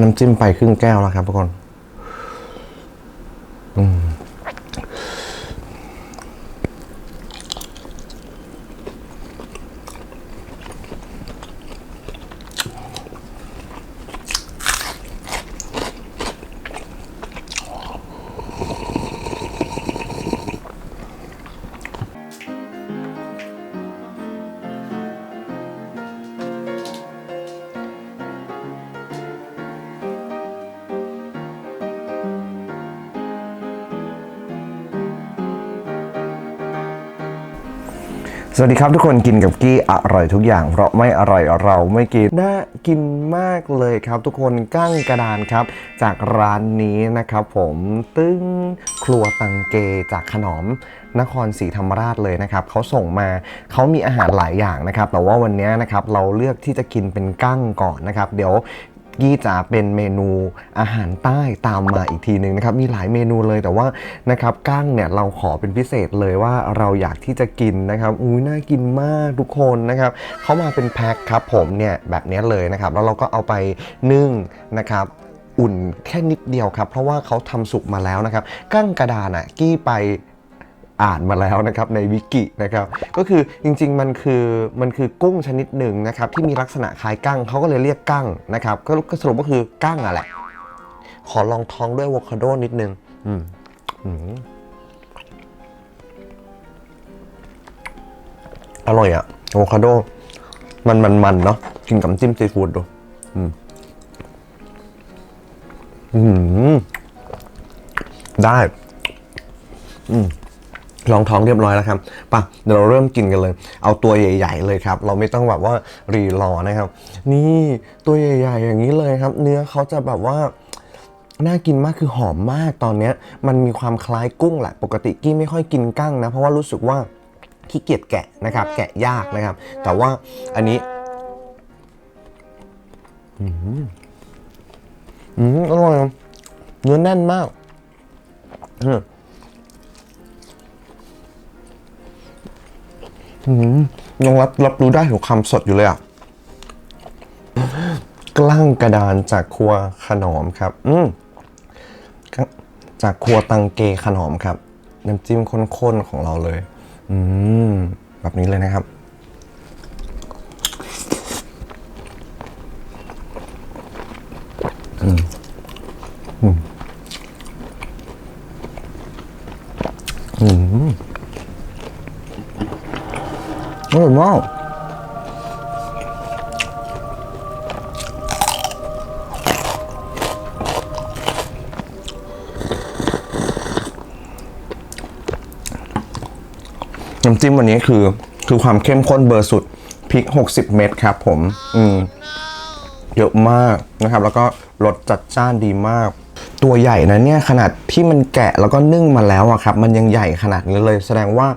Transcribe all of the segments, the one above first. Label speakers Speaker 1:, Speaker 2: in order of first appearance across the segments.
Speaker 1: น้ำจิ้มไปครึ่งแก้วแล้วครับทุกคน สวัสดีครับทุกคนกินกับกี้อร่อยทุกอย่าง เพราะไม่อร่อยเราไม่กินน่ากินมากเลยครับ ทุกคนกั้งกระดานครับ จากร้านนี้นะครับผมตึ้งครัวตังเกจากขนอมนครศรีธรรมราชเลยนะครับเขาส่งมาเขามีอาหารหลายอย่างนะครับ แต่ว่าวันนี้นะครับเราเลือกที่จะกินเป็นกั้งก่อนนะครับ เดี๋ยว กี้จะเป็นเมนูอาหารใต้ตามมาอีกทีหนึ่งนะครับมีหลายเมนูเลยแต่ว่านะครับกั้งเนี่ยเราขอเป็นพิเศษเลยว่าเราอยากที่จะกินนะครับอุ้ยน่ากินมากทุกคนนะครับเขามาเป็นแพ็คครับผมเนี่ยแบบนี้เลยนะครับแล้วเราก็เอาไปนึ่งนะครับอุ่นแค่นิดเดียวครับ เพราะว่าเขาทำสุกมาแล้วนะครับ กั้งกระดานอะกี้ไป อ่านมาแล้วนะครับในวิกินะครับก็คือจริงๆมันคือมันคือกุ้งชนิดหนึ่งนะครับที่มีลักษณะคล้ายกั้งเขาก็เลยเรียกกั้งนะครับก็สรุปก็คือกั้งอะแหละ ขอลองท้องด้วยอะโวคาโดนิดนึงอืมอร่อยอะอะโวคาโด มันมันมันเนาะกินกับจิ้มซีฟู้ดดูอืมอืมได้ อืม ลองท้องเรียบร้อยแล้วครับป่ะเดี๋ยวเราเริ่มกินกันเลย เอาตัวใหญ่ ๆ เลยครับ เราไม่ต้องแบบว่ารีรอนะครับ นี่ตัวใหญ่ ๆ อย่างนี้เลยครับ เนื้อเขาจะแบบว่าน่ากินมากคือหอมมากตอนเนี้ยมันมีความคล้ายกุ้งแหละ ปกติกี้ไม่ค่อยกินกั้งนะ เพราะว่ารู้สึกว่าขี้เกียจแกะนะครับ แกะยากนะครับ แต่ว่าอันนี้อืมอืมอร่อยเนื้อแน่นมากอืม ยังรับรับรู้ได้ถึงความสดอยู่เลยอะกล้างกระดานจากครัวขนอมครับ อืมจากครัวตังเกขนอมครับน้ำจิ้มข้นๆของเราเลย อืมแบบนี้เลยนะครับ อร่อยมากน้ำจิ้มวันนี้คือคือความเข้มข้นเบอร์สุดพริก 60 เม็ดครับผม อืม เยอะมากนะครับ แล้วก็รสจัดจ้านดีมาก ตัวใหญ่นะเนี่ย ขนาดที่มันแกะแล้วก็นึ่งมาแล้วอะครับ มันยังใหญ่ขนาดนี้เลย แสดงว่าอ่า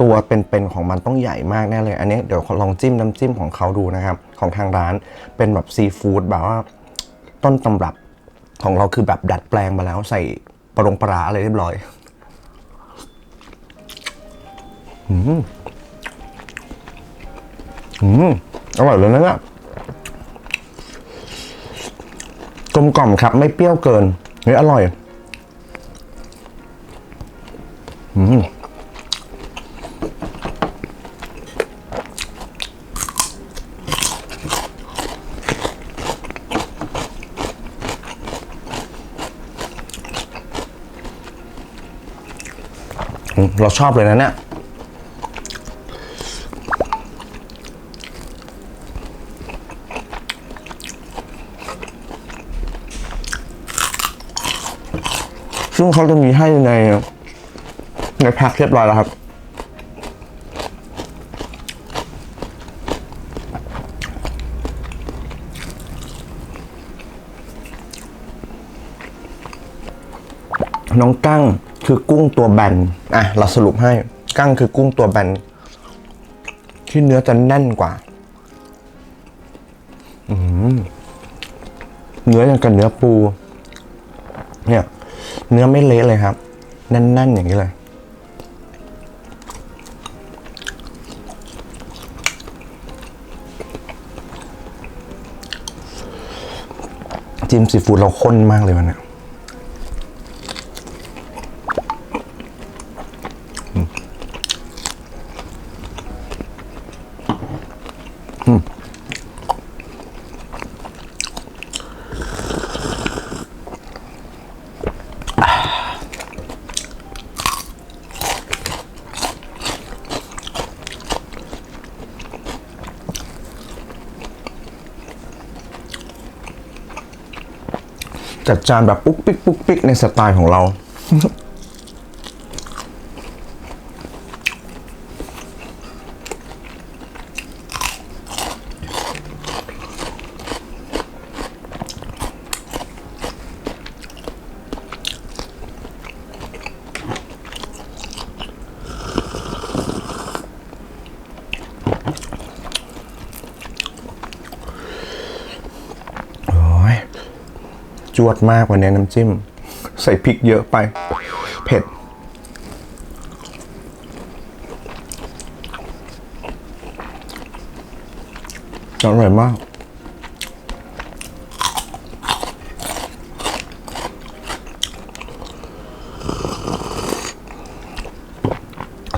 Speaker 1: ตัวเป็นๆของมันต้องใหญ่มากแน่เลย อันนี้เดี๋ยวลองจิ้มน้ำจิ้มของเขาดูนะครับ ของทางร้านเป็นแบบซีฟู้ดแบบว่าต้นตำรับของเราคือแบบดัดแปลงมาแล้วใส่ปรงปลาอะไรเรียบร้อยอืมอืมอร่อยเลยนะเนี่ยกลมกล่อมครับ ไม่เปรี้ยวเกินเฮ้ยอร่อย เราชอบเลยนะเนี่ยซึ่งเขาจะมีให้ใน ในแพ็คเรียบร้อยแล้วครับ น้องกั้ง คือกุ้งตัวแบนอะเราสรุปให้กั้งคือกุ้งตัวแบนที่เนื้อจะแน่นกว่าเนื้ออย่างกับเนื้อปู เนี่ย เนื้อไม่เละเลยครับ แน่นๆอย่างนี้เลย จิ้มซีฟู้ดเราข้นมากเลยวันนี้ จัดจานแบบปุ๊กปิ๊กปุ๊กปิ๊กในสไตล์ของเรา จวดมากวันนี้น้ำจิ้ม ใส่พริกเยอะไป เผ็ด อร่อยมาก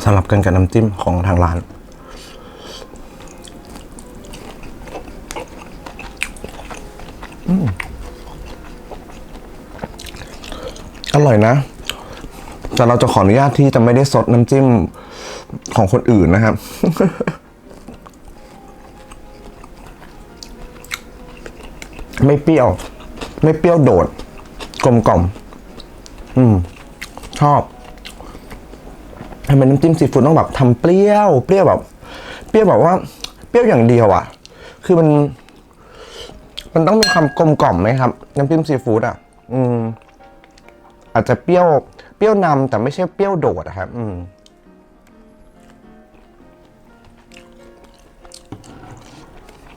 Speaker 1: สลับกันกับน้ำจิ้มของทางร้าน อร่อยนะ แต่เราจะขออนุญาตที่จะไม่ได้ซดน้ำจิ้มของคนอื่นนะครับ ไม่เปรี้ยว ไม่เปรี้ยวโดด กลมกล่อม อืม ชอบทำไมน้ำจิ้มซีฟู้ดต้องแบบทำเปรี้ยว เปรี้ยวแบบ เปรี้ยวแบบว่า เปรี้ยวอย่างเดียวอะ่ะ คือมัน มันต้องมีความกลมกล่อมไหมครับ น้ำจิ้มซีฟู้ดอะ อืม อาจจะเปรี้ยวเปรี้ยวนำแต่ไม่ใช่เปรี้ยวโดดนะครับ อืม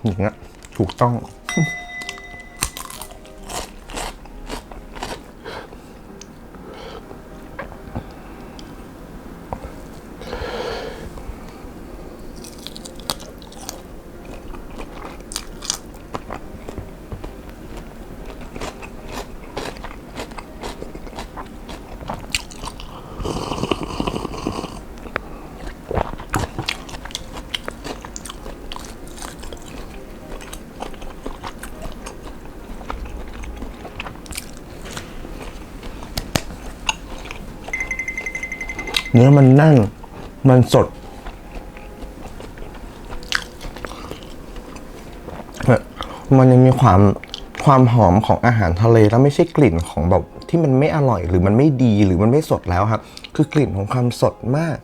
Speaker 1: อย่างเงี้ยถูกต้อง นื้อมันแน่น มันสดมันยังมีความความหอมของอาหารทะเลแล้วไม่ใช่กลิ่นของแบบที่มันไม่อร่อยหรือมันไม่ดีหรือมันไม่สดแล้วครับ คือกลิ่นของความสดมาก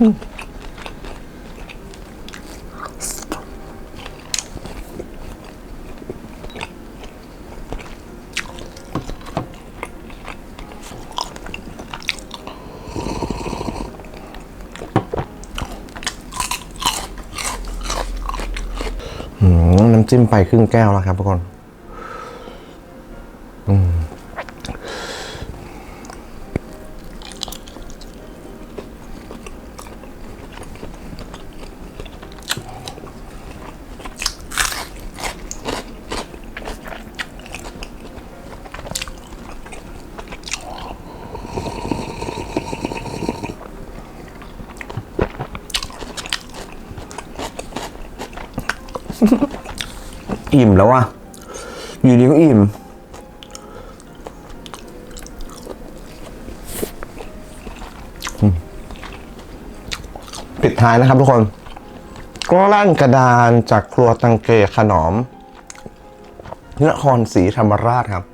Speaker 1: น้ำจิ้มไปครึ่งแก้วแล้วครับทุกคน อิ่มแล้วอะอยู่ดีก็อิ่ม ปิดท้ายนะครับทุกคนกล้านกระดานจากครัวตังเกขนอมนครศรีธรรมราชครับ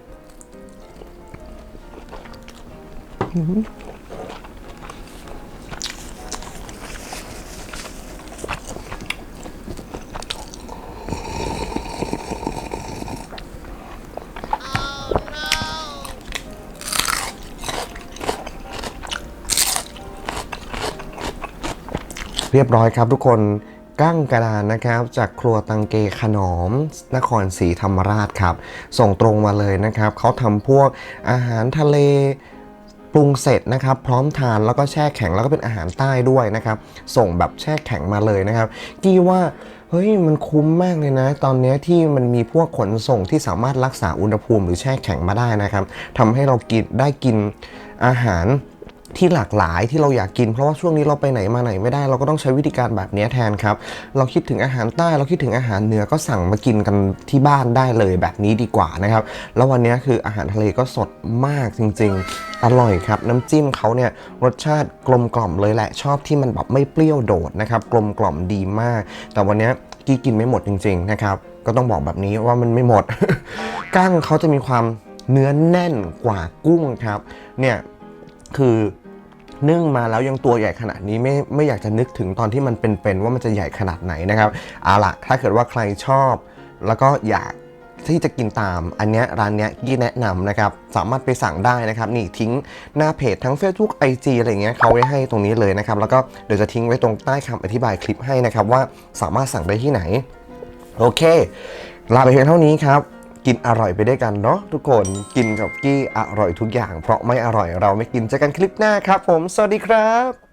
Speaker 1: เรียบร้อยครับทุกคนกั้งกระดานนะครับ จากครัวตังเกขนอม นครศรีธรรมราชครับ ส่งตรงมาเลยนะครับ เขาทำพวกอาหารทะเลปรุงเสร็จนะครับพร้อมทานแล้วก็แช่แข็งแล้วก็เป็นอาหารใต้ด้วยนะครับ ส่งแบบแช่แข็งมาเลยนะครับกี้ว่าเฮ้ยมันคุ้มมากเลยนะ ตอนนี้ที่มันมีพวกขนส่งที่สามารถรักษาอุณหภูมิหรือแช่แข็งมาได้นะครับทำให้เรากินได้กินอาหาร ที่หลากหลายที่เราอยากกิน เพราะว่าช่วงนี้เราไปไหนมาไหนไม่ได้ เราก็ต้องใช้วิธีการแบบนี้แทนครับ เราคิดถึงอาหารใต้เราคิดถึงอาหารเหนือก็สั่งมากินกันที่บ้านได้เลยแบบนี้ดีกว่านะครับ แล้ววันนี้คืออาหารทะเลก็สดมากจริง ๆ อร่อยครับ น้ำจิ้มเขาเนี่ยรสชาติกลมกล่อมเลยแหละชอบที่มันแบบไม่เปรี้ยวโดดนะครับกลมกล่อมดีมาก แต่วันนี้กี้กินไม่หมดจริง ๆ นะครับ ก็ต้องบอกแบบนี้ว่ามันไม่หมดกั้งเขาจะมีความเนื้อแน่นกว่ากุ้งครับ เนี่ยคือ นึ่งมาแล้วยังตัวใหญ่ขนาดนี้ไม่ไม่อยากจะนึกถึงตอนที่มันเป็นๆว่ามันจะใหญ่ขนาดไหนนะครับเอาล่ะถ้าเกิดว่าใครชอบ แล้วก็อยากที่จะกินตามอันเนี้ยร้านเนี้ยกี้แนะนำนะครับ สามารถไปสั่งได้นะครับ นี่ทิ้งหน้าเพจทั้ง Facebook IG อะไรเงี้ยเขาไว้ให้ตรงนี้เลยนะครับ แล้วก็เดี๋ยวจะทิ้งไว้ตรงใต้คำอธิบายคลิปให้นะครับ ว่าสามารถสั่งได้ที่ไหน โอเค ลาไปเพียงเท่านี้ครับ กินอร่อยไปด้วยกันเนาะทุกคนกินกับกี้อร่อยทุกอย่าง เพราะไม่อร่อยเราไม่กินเจอกันคลิปหน้าครับผม สวัสดีครับ